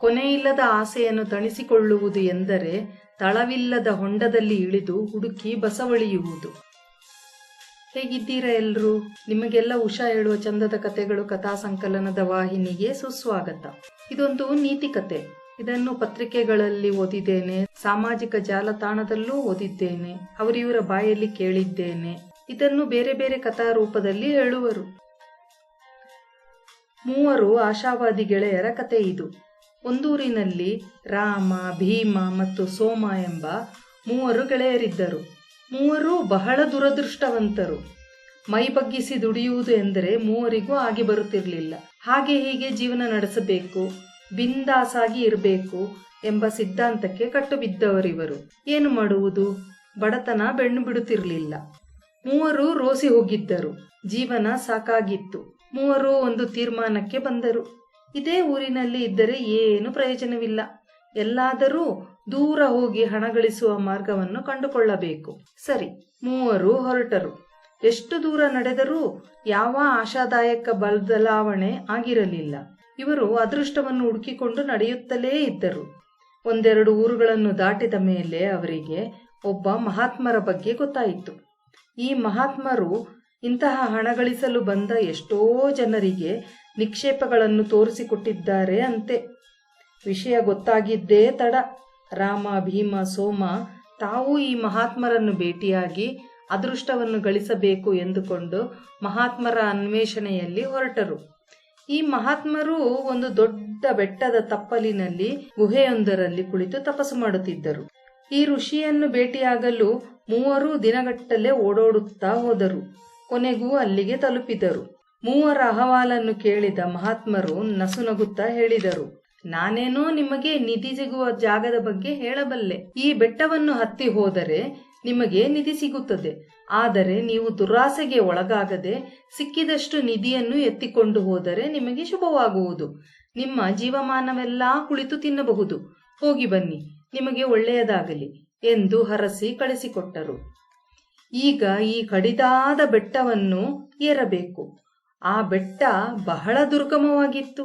ಕೊನೆಯಿಲ್ಲದ ಆಸೆಯನ್ನು ತಣಿಸಿಕೊಳ್ಳುವುದು ಎಂದರೆ ತಳವಿಲ್ಲದ ಹೊಂಡದಲ್ಲಿ ಇಳಿದು ಹುಡುಕಿ ಬಸವಳಿಯುವುದು. ಹೇಗಿದ್ದೀರಾ ಎಲ್ರೂ? ನಿಮಗೆಲ್ಲ ಉಷಾ ಹೇಳುವ ಚಂದದ ಕಥೆಗಳು ಕಥಾ ಸಂಕಲನದ ವಾಹಿನಿಗೆ ಸುಸ್ವಾಗತ. ಇದೊಂದು ನೀತಿ ಕತೆ ಇದನ್ನು ಪತ್ರಿಕೆಗಳಲ್ಲಿ ಓದಿದ್ದೇನೆ, ಸಾಮಾಜಿಕ ಜಾಲತಾಣದಲ್ಲೂ ಓದಿದ್ದೇನೆ, ಅವರಿವರ ಬಾಯಲ್ಲಿ ಕೇಳಿದ್ದೇನೆ. ಇದನ್ನು ಬೇರೆ ಬೇರೆ ಕಥಾ ರೂಪದಲ್ಲಿ ಹೇಳುವರು. ಮೂವರು ಆಶಾವಾದಿ ಗೆಳೆಯರ ಕತೆ ಇದು. ಒಂದೂರಿನಲ್ಲಿ ರಾಮ, ಭೀಮ ಮತ್ತು ಸೋಮ ಎಂಬ ಮೂವರು ಗೆಳೆಯರಿದ್ದರು. ಮೂವರು ಬಹಳ ದುರದೃಷ್ಟವಂತರು. ಮೈ ಬಗ್ಗಿಸಿ ದುಡಿಯುವುದು ಎಂದರೆ ಮೂವರಿಗೂ ಆಗಿ ಬರುತ್ತಿರಲಿಲ್ಲ. ಹಾಗೆ ಹೀಗೆ ಜೀವನ ನಡೆಸಬೇಕು, ಬಿಂದಾಸಾಗಿ ಇರಬೇಕು ಎಂಬ ಸಿದ್ಧಾಂತಕ್ಕೆ ಕಟ್ಟು ಬಿದ್ದವರಿವರು ಏನು ಮಾಡುವುದು? ಬಡತನ ಬೆಣ್ಣು ಬಿಡುತ್ತಿರಲಿಲ್ಲ. ಮೂವರು ರೋಸಿ ಹೋಗಿದ್ದರು. ಜೀವನ ಸಾಕಾಗಿತ್ತು. ಮೂವರು ಒಂದು ತೀರ್ಮಾನಕ್ಕೆ ಬಂದರು. ಇದೇ ಊರಿನಲ್ಲಿ ಇದ್ದರೆ ಏನು ಪ್ರಯೋಜನವಿಲ್ಲ. ಎಲ್ಲಾದರೂ ದೂರ ಹೋಗಿ ಹಣ ಗಳಿಸುವ ಮಾರ್ಗವನ್ನು ಕಂಡುಕೊಳ್ಳಬೇಕು. ಸರಿ, ಮೂವರು ಹೊರಟರು. ಎಷ್ಟು ದೂರ ನಡೆದರೂ ಯಾವ ಆಶಾದಾಯಕ ಬದಲಾವಣೆ ಆಗಿರಲಿಲ್ಲ. ಇವರು ಅದೃಷ್ಟವನ್ನು ಹುಡುಕಿಕೊಂಡು ನಡೆಯುತ್ತಲೇ ಇದ್ದರು. ಒಂದೆರಡು ಊರುಗಳನ್ನು ದಾಟಿದ ಮೇಲೆ ಅವರಿಗೆ ಒಬ್ಬ ಮಹಾತ್ಮರ ಬಗ್ಗೆ ಗೊತ್ತಾಯಿತು. ಈ ಮಹಾತ್ಮರು ಇಂತಹ ಹಣ ಗಳಿಸಲು ಬಂದ ಎಷ್ಟೋ ಜನರಿಗೆ ನಿಕ್ಷೇಪಗಳನ್ನು ತೋರಿಸಿಕೊಟ್ಟಿದ್ದಾರೆ ಅಂತೆ. ವಿಷಯ ಗೊತ್ತಾಗಿದ್ದೇ ತಡ. ರಾಮ, ಭೀಮ, ಸೋಮ ತಾವು ಈ ಮಹಾತ್ಮರನ್ನು ಭೇಟಿಯಾಗಿ ಅದೃಷ್ಟವನ್ನು ಗಳಿಸಬೇಕು ಎಂದುಕೊಂಡು ಮಹಾತ್ಮರ ಅನ್ವೇಷಣೆಯಲ್ಲಿ ಹೊರಟರು. ಈ ಮಹಾತ್ಮರು ಒಂದು ದೊಡ್ಡ ಬೆಟ್ಟದ ತಪ್ಪಲಿನಲ್ಲಿ ಗುಹೆಯೊಂದರಲ್ಲಿ ಕುಳಿತು ತಪಸ್ಸು ಮಾಡುತ್ತಿದ್ದರು. ಈ ಋಷಿಯನ್ನು ಭೇಟಿಯಾಗಲು ಮೂವರು ದಿನಗಟ್ಟಲೆ ಓಡೋಡುತ್ತಾ ಹೋದರು. ಕೊನೆಗೂ ಅಲ್ಲಿಗೆ ತಲುಪಿದರು. ಮೂವರ ಅಹವಾಲನ್ನು ಕೇಳಿದ ಮಹಾತ್ಮರು ನಸುನಗುತ್ತಾ ಹೇಳಿದರು, ನಾನೇನೋ ನಿಮಗೆ ನಿಧಿ ಸಿಗುವ ಜಾಗದ ಬಗ್ಗೆ ಹೇಳಬಲ್ಲೆ. ಈ ಬೆಟ್ಟವನ್ನು ಹತ್ತಿ ಹೋದರೆ ನಿಮಗೆ ನಿಧಿ ಸಿಗುತ್ತದೆ. ಆದರೆ ನೀವು ದುರಾಸೆಗೆ ಒಳಗಾಗದೆ ಸಿಕ್ಕಿದಷ್ಟು ನಿಧಿಯನ್ನು ಎತ್ತಿಕೊಂಡು ಹೋದರೆ ನಿಮಗೆ ಶುಭವಾಗುವುದು. ನಿಮ್ಮ ಜೀವಮಾನವೆಲ್ಲ ಕುಳಿತು ತಿನ್ನಬಹುದು. ಹೋಗಿ ಬನ್ನಿ, ನಿಮಗೆ ಒಳ್ಳೆಯದಾಗಲಿ ಎಂದು ಹರಸಿ ಕಳಿಸಿಕೊಟ್ಟರು. ಈಗ ಈ ಕಡಿದಾದ ಬೆಟ್ಟವನ್ನು ಏರಬೇಕು. ಆ ಬೆಟ್ಟ ಬಹಳ ದುರ್ಗಮವಾಗಿತ್ತು.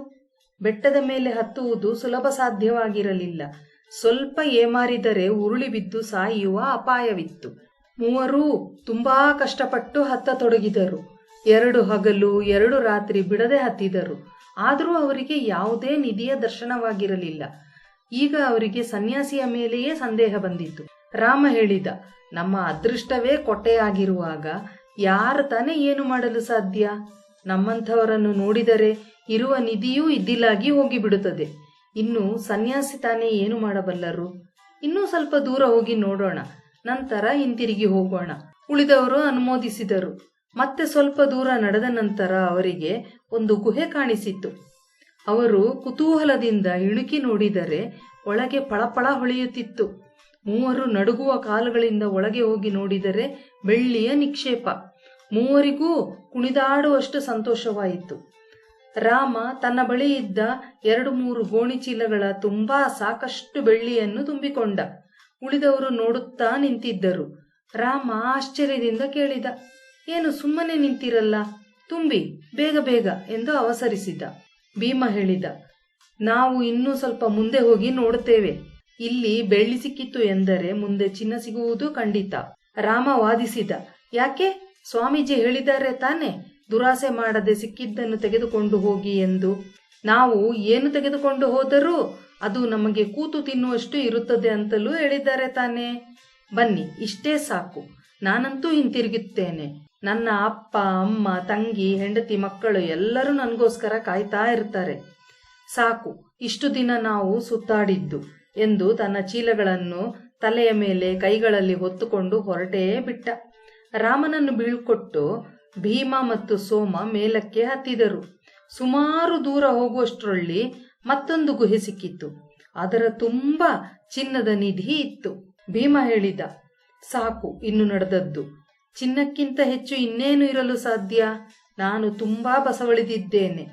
ಬೆಟ್ಟದ ಮೇಲೆ ಹತ್ತುವುದು ಸುಲಭ ಸಾಧ್ಯವಾಗಿರಲಿಲ್ಲ. ಸ್ವಲ್ಪ ಏಮಾರಿದರೆ ಉರುಳಿ ಬಿದ್ದು ಸಾಯುವ ಅಪಾಯವಿತ್ತು. ಮೂವರೂ ತುಂಬಾ ಕಷ್ಟಪಟ್ಟು ಹತ್ತತೊಡಗಿದರು. ಎರಡು ಹಗಲು, ಎರಡು ರಾತ್ರಿ ಬಿಡದೆ ಹತ್ತಿದರು. ಆದರೂ ಅವರಿಗೆ ಯಾವುದೇ ನಿಧಿಯ ದರ್ಶನವಾಗಿರಲಿಲ್ಲ. ಈಗ ಅವರಿಗೆ ಸನ್ಯಾಸಿಯ ಮೇಲೆಯೇ ಸಂದೇಹ ಬಂದಿತ್ತು. ರಾಮ ಹೇಳಿದ ನಮ್ಮ ಅದೃಷ್ಟವೇ ಕೊಟ್ಟೆಯಾಗಿರುವಾಗ ಯಾರು ತಾನೇ ಏನು ಮಾಡಲು ಸಾಧ್ಯ? ನಮ್ಮಂಥವರನ್ನು ನೋಡಿದರೆ ಇರುವ ನಿಧಿಯೂ ಇದ್ದಿಲಾಗಿ ಹೋಗಿಬಿಡುತ್ತದೆ. ಇನ್ನು ಸನ್ಯಾಸಿ ತಾನೇ ಏನು ಮಾಡಬಲ್ಲರು? ಇನ್ನೂ ಸ್ವಲ್ಪ ದೂರ ಹೋಗಿ ನೋಡೋಣ. ನಂತರ ಹಿಂತಿರುಗಿ ಹೋಗೋಣ. ಉಳಿದವರು ಅನುಮೋದಿಸಿದರು. ಮತ್ತೆ ಸ್ವಲ್ಪ ದೂರ ನಡೆದ ನಂತರ ಅವರಿಗೆ ಒಂದು ಗುಹೆ ಕಾಣಿಸಿತ್ತು. ಅವರು ಕುತೂಹಲದಿಂದ ಇಣುಕಿ ನೋಡಿದರೆ ಒಳಗೆ ಪಳಪಳ ಹೊಳೆಯುತ್ತಿತ್ತು. ಮೂವರು ನಡುಗುವ ಕಾಲುಗಳಿಂದ ಒಳಗೆ ಹೋಗಿ ನೋಡಿದರೆ ಬೆಳ್ಳಿಯ ನಿಕ್ಷೇಪ. ಮೂವರಿಗೂ ಕುಣಿದಾಡುವಷ್ಟು ಸಂತೋಷವಾಯಿತು. ರಾಮ ತನ್ನ ಬಳಿ ಇದ್ದ ಎರಡು ಮೂರು ಗೋಣಿಚೀಲಗಳ ತುಂಬಾ ಸಾಕಷ್ಟು ಬೆಳ್ಳಿಯನ್ನು ತುಂಬಿಕೊಂಡ. ಉಳಿದವರು ನೋಡುತ್ತಾ ನಿಂತಿದ್ದರು. ರಾಮ ಆಶ್ಚರ್ಯದಿಂದ ಕೇಳಿದ, ಏನು ಸುಮ್ಮನೆ ನಿಂತಿರಲ್ಲ? ತುಂಬಿ, ಬೇಗ ಬೇಗ, ಎಂದು ಅವಸರಿಸಿದ. ಭೀಮ ಹೇಳಿದ, ನಾವು ಇನ್ನೂ ಸ್ವಲ್ಪ ಮುಂದೆ ಹೋಗಿ ನೋಡುತ್ತೇವೆ. ಇಲ್ಲಿ ಬೆಳ್ಳಿ ಸಿಕ್ಕಿತ್ತು ಎಂದರೆ ಮುಂದೆ ಚಿನ್ನ ಸಿಗುವುದು ಖಂಡಿತ. ರಾಮ ವಾದಿಸಿದ. ಯಾಕೆ? ಸ್ವಾಮೀಜಿ ಹೇಳಿದ್ದಾರೆ ತಾನೆ. ದುರಾಸೆ ಮಾಡದೆ ಸಿಕ್ಕಿದ್ದನ್ನು ತೆಗೆದುಕೊಂಡು ಹೋಗಿ ಎಂದು. ನಾವು ಏನು ತೆಗೆದುಕೊಂಡು ಹೋದರೂ ಅದು ನಮಗೆ ಕೂತು ತಿನ್ನುವಷ್ಟು ಇರುತ್ತದೆ ಅಂತಲೂ ಹೇಳಿದ್ದಾರೆ ತಾನೆ. ಬನ್ನಿ, ಇಷ್ಟೇ ಸಾಕು. ನಾನಂತೂ ಹಿಂತಿರುಗುತ್ತೇನೆ. ನನ್ನ ಅಪ್ಪ, ಅಮ್ಮ, ತಂಗಿ, ಹೆಂಡತಿ, ಮಕ್ಕಳು ಎಲ್ಲರೂ ನನಗೋಸ್ಕರ ಕಾಯ್ತಾ ಇರ್ತಾರೆ. ಸಾಕು, ಇಷ್ಟು ದಿನ ನಾವು ಸುತ್ತಾಡಿದ್ದು. ಎಂದು ತನ್ನ ಚೀಲಗಳನ್ನು ತಲೆಯ ಮೇಲೆ ಕೈಗಳಲ್ಲಿ ಹೊತ್ತುಕೊಂಡು ಹೊರಟೇ ಬಿಟ್ಟ. ರಾಮನನ್ನು ಬೀಳ್ಕೊಟ್ಟು ಭೀಮ ಮತ್ತು ಸೋಮ ಮೇಲಕ್ಕೆ ಹತ್ತಿದರು. ಸುಮಾರು ದೂರ ಹೋಗುವಷ್ಟರಲ್ಲಿ ಮತ್ತೊಂದು ಗುಹೆ ಸಿಕ್ಕಿತ್ತು. ಅದರ ತುಂಬ ಚಿನ್ನದ ನಿಧಿ ಇತ್ತು. ಭೀಮ ಹೇಳಿದ, ಸಾಕು, ಇನ್ನು ನಡೆದದ್ದು. ಚಿನ್ನಕ್ಕಿಂತ ಹೆಚ್ಚು ಇನ್ನೇನು ಇರಲು ಸಾಧ್ಯ? ನಾನು ತುಂಬಾ ಬಸವಳಿದಿದ್ದೇನೆ.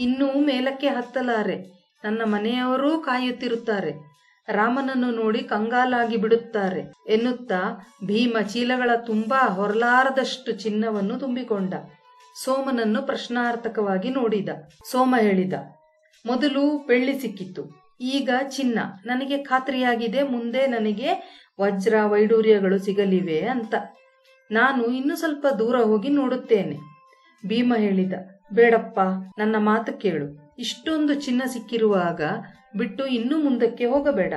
ಇನ್ನೂ ಮೇಲಕ್ಕೆ ಹತ್ತಲಾರೆ. ನನ್ನ ಮನೆಯವರೂ ಕಾಯುತ್ತಿರುತ್ತಾರೆ. ರಾಮನನ್ನು ನೋಡಿ ಕಂಗಾಲಾಗಿ ಬಿಡುತ್ತಾರೆ. ಎನ್ನುತ್ತಾ ಭೀಮ ಚೀಲಗಳ ತುಂಬಾ ಹೊರಲಾರದಷ್ಟು ಚಿನ್ನವನ್ನು ತುಂಬಿಕೊಂಡ. ಸೋಮನನ್ನು ಪ್ರಶ್ನಾರ್ಥಕವಾಗಿ ನೋಡಿದ. ಸೋಮ ಹೇಳಿದ, ಮೊದಲು ಬೆಳ್ಳಿ ಸಿಕ್ಕಿತ್ತು. ಈಗ ಚಿನ್ನ. ನನಗೆ ಖಾತ್ರಿಯಾಗಿದೆ. ಮುಂದೆ ನನಗೆ ವಜ್ರ ವೈಡೂರ್ಯಗಳು ಸಿಗಲಿವೆ ಅಂತ. ನಾನು ಇನ್ನು ಸ್ವಲ್ಪ ದೂರ ಹೋಗಿ ನೋಡುತ್ತೇನೆ. ಭೀಮ ಹೇಳಿದ, ಬೇಡಪ್ಪ, ನನ್ನ ಮಾತು ಕೇಳು. ಇಷ್ಟೊಂದು ಚಿನ್ನ ಸಿಕ್ಕಿರುವಾಗ ಬಿಟ್ಟು ಇನ್ನೂ ಮುಂದಕ್ಕೆ ಹೋಗಬೇಡ.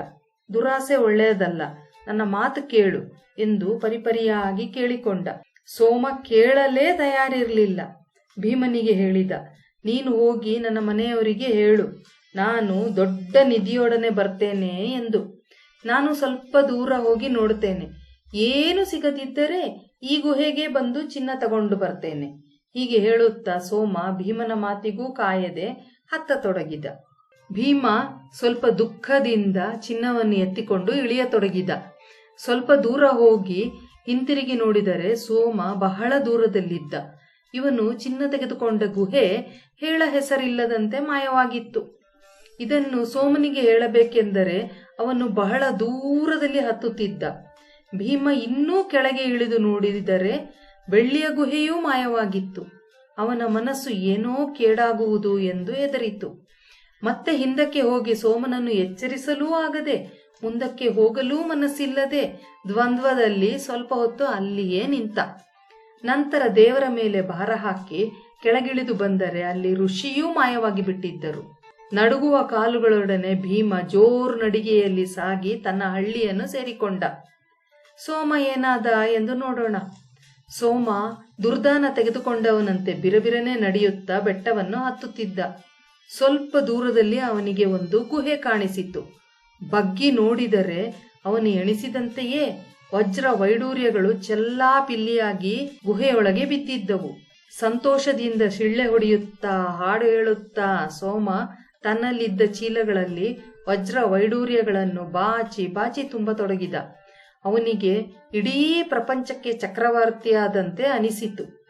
ದುರಾಸೆ ಒಳ್ಳೆಯದಲ್ಲ. ನನ್ನ ಮಾತು ಕೇಳು ಎಂದು ಪರಿಪರಿಯಾಗಿ ಕೇಳಿಕೊಂಡ. ಸೋಮ ಕೇಳಲೇ ತಯಾರಿರಲಿಲ್ಲ. ಭೀಮನಿಗೆ ಹೇಳಿದ, ನೀನು ಹೋಗಿ ನನ್ನ ಮನೆಯವರಿಗೆ ಹೇಳು. ನಾನು ದೊಡ್ಡ ನಿಧಿಯೊಡನೆ ಬರ್ತೇನೆ ಎಂದು. ನಾನು ಸ್ವಲ್ಪ ದೂರ ಹೋಗಿ ನೋಡುತ್ತೇನೆ ಏನು ಸಿಗದಿದ್ದರೆ ಈ ಗುಹೆಗೆ ಬಂದು ಚಿನ್ನ ತಗೊಂಡು ಬರ್ತೇನೆ. ಹೀಗೆ ಹೇಳುತ್ತಾ ಸೋಮ ಭೀಮನ ಮಾತಿಗೂ ಕಾಯದೆ ಹತ್ತತೊಡಗಿದ. ಭೀಮ ಸ್ವಲ್ಪ ದುಃಖದಿಂದ ಚಿನ್ನವನ್ನು ಎತ್ತಿಕೊಂಡು ಇಳಿಯತೊಡಗಿದ. ಸ್ವಲ್ಪ ದೂರ ಹೋಗಿ ಹಿಂತಿರುಗಿ ನೋಡಿದರೆ ಸೋಮ ಬಹಳ ದೂರದಲ್ಲಿದ್ದ. ಇವನು ಚಿನ್ನ ತೆಗೆದುಕೊಂಡ ಗುಹೆ ಹೇಳ ಹೆಸರಿಲ್ಲದಂತೆ ಮಾಯವಾಗಿತ್ತು. ಇದನ್ನು ಸೋಮನಿಗೆ ಹೇಳಬೇಕೆಂದರೆ ಅವನು ಬಹಳ ದೂರದಲ್ಲಿ ಹತ್ತುತ್ತಿದ್ದ. ಭೀಮ ಇನ್ನೂ ಕೆಳಗೆ ಇಳಿದು ನೋಡಿದರೆ ಬೆಳ್ಳಿಯ ಗುಹೆಯೂ ಮಾಯವಾಗಿತ್ತು. ಅವನ ಮನಸ್ಸು ಏನೋ ಕೇಡಾಗುವುದು ಎಂದು ಹೆದರಿತು. ಮತ್ತೆ ಹಿಂದಕ್ಕೆ ಹೋಗಿ ಸೋಮನನ್ನು ಎಚ್ಚರಿಸಲೂ ಆಗದೆ, ಮುಂದಕ್ಕೆ ಹೋಗಲೂ ಮನಸ್ಸಿಲ್ಲದೆ ದ್ವಂದ್ವದಲ್ಲಿ ಸ್ವಲ್ಪ ಹೊತ್ತು ಅಲ್ಲಿಯೇ ನಿಂತ. ನಂತರ ದೇವರ ಮೇಲೆ ಭಾರ ಹಾಕಿ ಕೆಳಗಿಳಿದು ಬಂದರೆ ಅಲ್ಲಿ ಋಷಿಯೂ ಮಾಯವಾಗಿ ಬಿಟ್ಟಿದ್ದರು. ನಡುಗುವ ಕಾಲುಗಳೊಡನೆ ಭೀಮ ಜೋರು ನಡಿಗೆಯಲ್ಲಿ ಸಾಗಿ ತನ್ನ ಹಳ್ಳಿಯನ್ನು ಸೇರಿಕೊಂಡ. ಸೋಮ ಏನಾದ ಎಂದು ನೋಡೋಣ. ಸೋಮ ದುರ್ದಾನ ತೆಗೆದುಕೊಂಡವನಂತೆ ಬಿರಬಿರನೆ ನಡೆಯುತ್ತಾ ಬೆಟ್ಟವನ್ನು ಹತ್ತುತ್ತಿದ್ದ. ಸ್ವಲ್ಪ ದೂರದಲ್ಲಿ ಅವನಿಗೆ ಒಂದು ಗುಹೆ ಕಾಣಿಸಿತು ಬಗ್ಗಿ ನೋಡಿದರೆ ಅವನು ಎಣಿಸಿದಂತೆಯೇ ವಜ್ರ ವೈಡೂರ್ಯಗಳು ಚೆಲ್ಲಾ ಪಿಲ್ಲಿಯಾಗಿ ಗುಹೆಯೊಳಗೆ ಬಿದ್ದಿದ್ದವು. ಸಂತೋಷದಿಂದ ಶಿಳ್ಳೆ ಹೊಡೆಯುತ್ತಾ, ಹಾಡು ಹೇಳುತ್ತಾ, ಸೋಮ ತನ್ನಲ್ಲಿದ್ದ ಚೀಲಗಳಲ್ಲಿ ವಜ್ರ ವೈಡೂರ್ಯಗಳನ್ನು ಬಾಚಿ ಬಾಚಿ ತುಂಬತೊಡಗಿದ. ಅವನಿಗೆ ಇಡೀ ಪ್ರಪಂಚಕ್ಕೆ ಚಕ್ರವರ್ತಿಯಾದಂತೆ ಅನಿಸಿತು.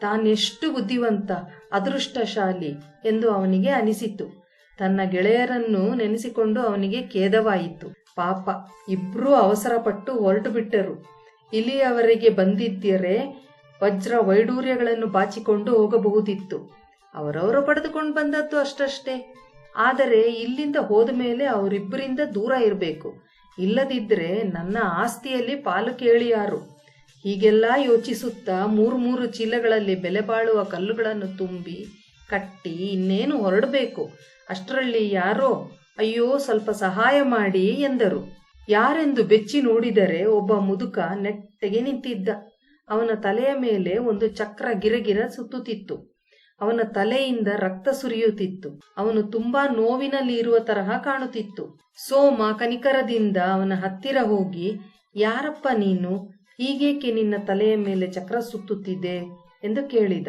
ತಾನೆಷ್ಟು ಬುದ್ಧಿವಂತ, ಅದೃಷ್ಟಶಾಲಿ ಎಂದು ಅವನಿಗೆ ಅನಿಸಿತು. ತನ್ನ ಗೆಳೆಯರನ್ನು ನೆನೆಸಿಕೊಂಡು ಅವನಿಗೆ ಖೇದವಾಯಿತು. ಪಾಪ, ಇಬ್ರೂ ಅವಸರಪಟ್ಟು ಹೊರಟು ಬಿಟ್ಟರು ಇಲ್ಲಿಯವರೆಗೆ ಬಂದಿದ್ದರೆ ವಜ್ರ ವೈಡೂರ್ಯಗಳನ್ನು ಬಾಚಿಕೊಂಡು ಹೋಗಬಹುದಿತ್ತು. ಅವರವರು ಪಡೆದುಕೊಂಡು ಬಂದದ್ದು ಅಷ್ಟಷ್ಟೇ. ಆದರೆ ಇಲ್ಲಿಂದ ಹೋದ ಮೇಲೆ ಅವರಿಬ್ಬರಿಂದ ದೂರ ಇರಬೇಕು. ಇಲ್ಲದಿದ್ದರೆ ನನ್ನ ಆಸ್ತಿಯಲ್ಲಿ ಪಾಲು ಕೇಳಿಯಾರು. ಹೀಗೆಲ್ಲ ಯೋಚಿಸುತ್ತಾ ಮೂರು ಮೂರು ಚೀಲಗಳಲ್ಲಿ ಬೆಲೆ ಬಾಳುವ ಕಲ್ಲುಗಳನ್ನು ತುಂಬಿ ಕಟ್ಟಿ ಇನ್ನೇನು ಹೊರಡಬೇಕು? ಅಷ್ಟರಲ್ಲಿ ಯಾರೋ, ಅಯ್ಯೋ, ಸ್ವಲ್ಪ ಸಹಾಯ ಮಾಡಿ ಎಂದರು. ಯಾರೆಂದು ಬೆಚ್ಚಿ ನೋಡಿದರೆ ಒಬ್ಬ ಮುದುಕ ನೆಟ್ಟಗೆ ನಿಂತಿದ್ದ. ಅವನ ತಲೆಯ ಮೇಲೆ ಒಂದು ಚಕ್ರ ಗಿರಗಿರ ಸುತ್ತುತ್ತಿತ್ತು. ಅವನ ತಲೆಯಿಂದ ರಕ್ತ ಸುರಿಯುತ್ತಿತ್ತು. ಅವನು ತುಂಬಾ ನೋವಿನಲ್ಲಿ ಇರುವ ತರಹ ಕಾಣುತ್ತಿತ್ತು. ಸೋಮ ಕನಿಕರದಿಂದ ಅವನ ಹತ್ತಿರ ಹೋಗಿ, ಯಾರಪ್ಪ ನೀನು? ಹೀಗೇಕೆ ನಿನ್ನ ತಲೆಯ ಮೇಲೆ ಚಕ್ರ ಸುತ್ತುತ್ತಿದೆ ಎಂದು ಕೇಳಿದ.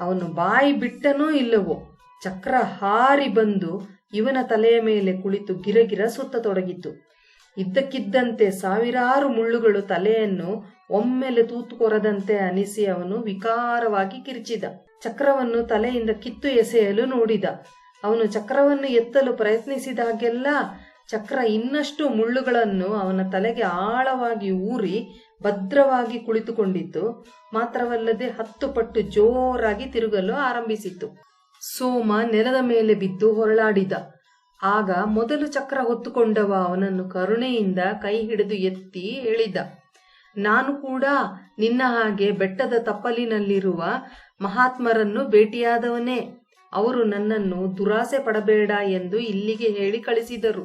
ಅವನು ಬಾಯಿ ಬಿಟ್ಟನೋ ಇಲ್ಲವೋ, ಚಕ್ರ ಹಾರಿ ಬಂದು ಇವನ ತಲೆಯ ಮೇಲೆ ಕುಳಿತು ಗಿರಗಿರ ಸುತ್ತತೊಡಗಿತು. ಇದ್ದಕ್ಕಿದ್ದಂತೆ ಸಾವಿರಾರು ಮುಳ್ಳುಗಳು ತಲೆಯನ್ನು ಒಮ್ಮೆಲೆ ತೂತುಕೊರದಂತೆ ಅನಿಸಿ ಅವನು ವಿಕಾರವಾಗಿ ಕಿರಿಚಿದ. ಚಕ್ರವನ್ನು ತಲೆಯಿಂದ ಕಿತ್ತು ಎಸೆಯಲು ನೋಡಿದ. ಅವನು ಚಕ್ರವನ್ನು ಎತ್ತಲು ಪ್ರಯತ್ನಿಸಿದಾಗೆಲ್ಲ ಚಕ್ರ ಇನ್ನಷ್ಟು ಮುಳ್ಳುಗಳನ್ನು ಅವನ ತಲೆಗೆ ಆಳವಾಗಿ ಊರಿ ಭದ್ರವಾಗಿ ಕುಳಿತುಕೊಂಡಿತ್ತು ಮಾತ್ರವಲ್ಲದೆ ಹತ್ತು ಪಟ್ಟು ಜೋರಾಗಿ ತಿರುಗಲು ಆರಂಭಿಸಿತು ಸೋಮ ನೆಲದ ಮೇಲೆ ಬಿದ್ದು ಹೊರಳಾಡಿದ. ಆಗ ಮೊದಲು ಚಕ್ರ ಹೊತ್ತುಕೊಂಡವ ಅವನನ್ನು ಕರುಣೆಯಿಂದ ಕೈ ಹಿಡಿದು ಎತ್ತಿ ಹೇಳಿದ, ನಾನು ಕೂಡ ನಿನ್ನ ಹಾಗೆ ಬೆಟ್ಟದ ತಪ್ಪಲಿನಲ್ಲಿರುವ ಮಹಾತ್ಮರನ್ನು ಭೇಟಿಯಾದವನೇ. ಅವರು ನನ್ನನ್ನು ದುರಾಸೆ ಪಡಬೇಡ ಎಂದು ಇಲ್ಲಿಗೆ ಹೇಳಿ ಕಳಿಸಿದರು.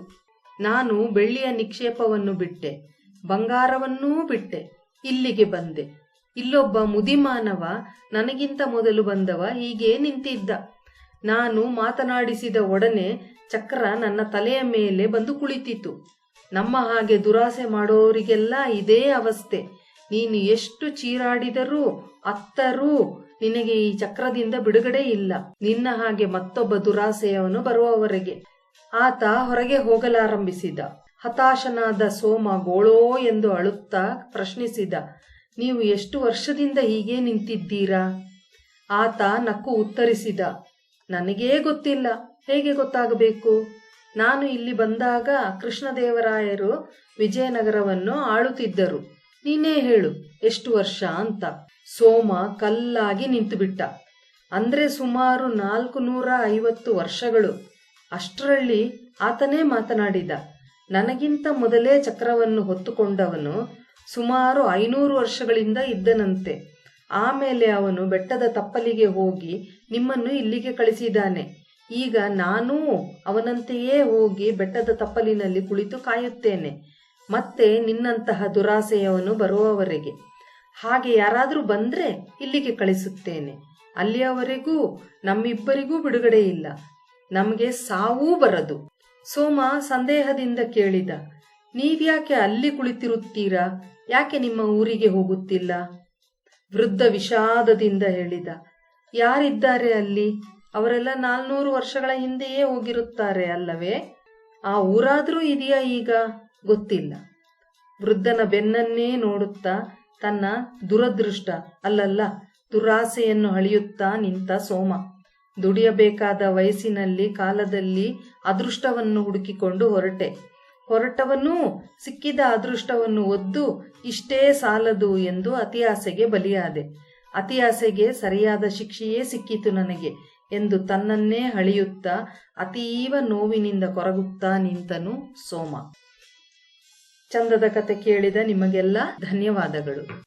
ನಾನು ಬೆಳ್ಳಿಯ ನಿಕ್ಷೇಪವನ್ನು ಬಿಟ್ಟೆ, ಬಂಗಾರವನ್ನೂ ಬಿಟ್ಟೆ, ಇಲ್ಲಿಗೆ ಬಂದೆ. ಇಲ್ಲೊಬ್ಬ ಮುದಿಮಾನವ ನನಗಿಂತ ಮೊದಲು ಬಂದವ ಹೀಗೆ ನಿಂತಿದ್ದ. ನಾನು ಮಾತನಾಡಿಸಿದ ಒಡನೆ ಚಕ್ರ ನನ್ನ ತಲೆಯ ಮೇಲೆ ಬಂದು ಕುಳಿತಿತು ನಮ್ಮ ಹಾಗೆ ದುರಾಸೆ ಮಾಡೋರಿಗೆಲ್ಲ ಇದೇ ಅವಸ್ಥೆ. ನೀನು ಎಷ್ಟು ಚೀರಾಡಿದರೂ, ಅತ್ತರೂ ನಿನಗೆ ಈ ಚಕ್ರದಿಂದ ಬಿಡುಗಡೆ ಇಲ್ಲ. ನಿನ್ನ ಹಾಗೆ ಮತ್ತೊಬ್ಬ ದುರಾಸೆಯವನು ಬರುವವರೆಗೆ. ಆತ ಹೊರಗೆ ಹೋಗಲಾರಂಭಿಸಿದ. ಹತಾಶನಾದ ಸೋಮ ಗೋಳೋ ಎಂದು ಅಳುತ್ತಾ ಪ್ರಶ್ನಿಸಿದ, ನೀವು ಎಷ್ಟು ವರ್ಷದಿಂದ ಹೀಗೆ ನಿಂತಿದ್ದೀರಾ? ಆತ ನಕ್ಕು ಉತ್ತರಿಸಿದ, ನನಗೇ ಗೊತ್ತಿಲ್ಲ. ಹೇಗೆ ಗೊತ್ತಾಗಬೇಕು? ನಾನು ಇಲ್ಲಿ ಬಂದಾಗ ಕೃಷ್ಣದೇವರಾಯರು ವಿಜಯನಗರವನ್ನು ಆಳುತ್ತಿದ್ದರು. ನೀನೇ ಹೇಳು, ಎಷ್ಟು ವರ್ಷ ಅಂತ. ಸೋಮ ಕಲ್ಲಾಗಿ ನಿಂತುಬಿಟ್ಟ. ಅಂದ್ರೆ ಸುಮಾರು ನಾಲ್ಕು ನೂರ ಐವತ್ತು ವರ್ಷಗಳು. ಅಷ್ಟರಲ್ಲಿ ಆತನೇ ಮಾತನಾಡಿದ, ನನಗಿಂತ ಮೊದಲೇ ಚಕ್ರವನ್ನು ಹೊತ್ತುಕೊಂಡವನು ಸುಮಾರು ಐನೂರು ವರ್ಷಗಳಿಂದ ಇದ್ದನಂತೆ. ಆಮೇಲೆ ಅವನು ಬೆಟ್ಟದ ತಪ್ಪಲಿಗೆ ಹೋಗಿ ನಿಮ್ಮನ್ನು ಇಲ್ಲಿಗೆ ಕಳಿಸಿದ್ದಾನೆ. ಈಗ ನಾನೂ ಅವನಂತೆಯೇ ಹೋಗಿ ಬೆಟ್ಟದ ತಪ್ಪಲಿನಲ್ಲಿ ಕುಳಿತು ಕಾಯುತ್ತೇನೆ. ಮತ್ತೆ ನಿನ್ನಂತಹ ದುರಾಸೆಯವನು ಬರುವವರೆಗೆ. ಹಾಗೆ ಯಾರಾದರೂ ಬಂದ್ರೆ ಇಲ್ಲಿಗೆ ಕಳಿಸುತ್ತೇನೆ. ಅಲ್ಲಿಯವರೆಗೂ ನಮ್ಮಿಬ್ಬರಿಗೂ ಬಿಡುಗಡೆ ಇಲ್ಲ ನಮಗೆ ಸಾವೂ ಬರದು. ಸೋಮ ಸಂದೇಹದಿಂದ ಕೇಳಿದ ನೀವ್ಯಾಕೆ ಅಲ್ಲಿ ಕುಳಿತಿರುತ್ತೀರಾ? ಯಾಕೆ ನಿಮ್ಮ ಊರಿಗೆ ಹೋಗುತ್ತಿಲ್ಲ? ವೃದ್ಧ ವಿಷಾದದಿಂದ ಹೇಳಿದ, ಯಾರಿದ್ದಾರೆ ಅಲ್ಲಿ? ಅವರೆಲ್ಲ ನಾಲ್ನೂರು ವರ್ಷಗಳ ಹಿಂದೆಯೇ ಹೋಗಿರುತ್ತಾರೆ ಅಲ್ಲವೇ? ಆ ಊರಾದರೂ ಇದೆಯಾ ಈಗ? ಗೊತ್ತಿಲ್ಲ. ವೃದ್ಧನ ಬೆನ್ನನ್ನೇ ನೋಡುತ್ತಾ ತನ್ನ ದುರದೃಷ್ಟ, ಅಲ್ಲಲ್ಲ, ದುರಾಸೆಯನ್ನು ಅಳಿಯುತ್ತಾ ನಿಂತ ಸೋಮ. ದುಡಿಯಬೇಕಾದ ವಯಸ್ಸಿನಲ್ಲಿ ಕಾಲದಲ್ಲಿ ಅದೃಷ್ಟವನ್ನು ಹುಡುಕಿಕೊಂಡು ಹೊರಟೆ. ಹೊರಟವನೂ ಸಿಕ್ಕಿದ ಅದೃಷ್ಟವನ್ನು ಒದ್ದು ಇಷ್ಟೇ ಸಾಲದು ಎಂದು ಅತಿಯಾಸೆಗೆ ಬಲಿಯಾದೆ. ಅತಿಯಾಸೆಗೆ ಸರಿಯಾದ ಶಿಕ್ಷೆಯೇ ಸಿಕ್ಕಿತು ನನಗೆ ಎಂದು ತನ್ನನ್ನೇ ಹಳಿಯುತ್ತಾ ಅತೀವ ನೋವಿನಿಂದ ಕೊರಗುತ್ತಾ ನಿಂತನು ಸೋಮ. ಚಂದದ ಕತೆ ಕೇಳಿದ ನಿಮಗೆಲ್ಲ ಧನ್ಯವಾದಗಳು.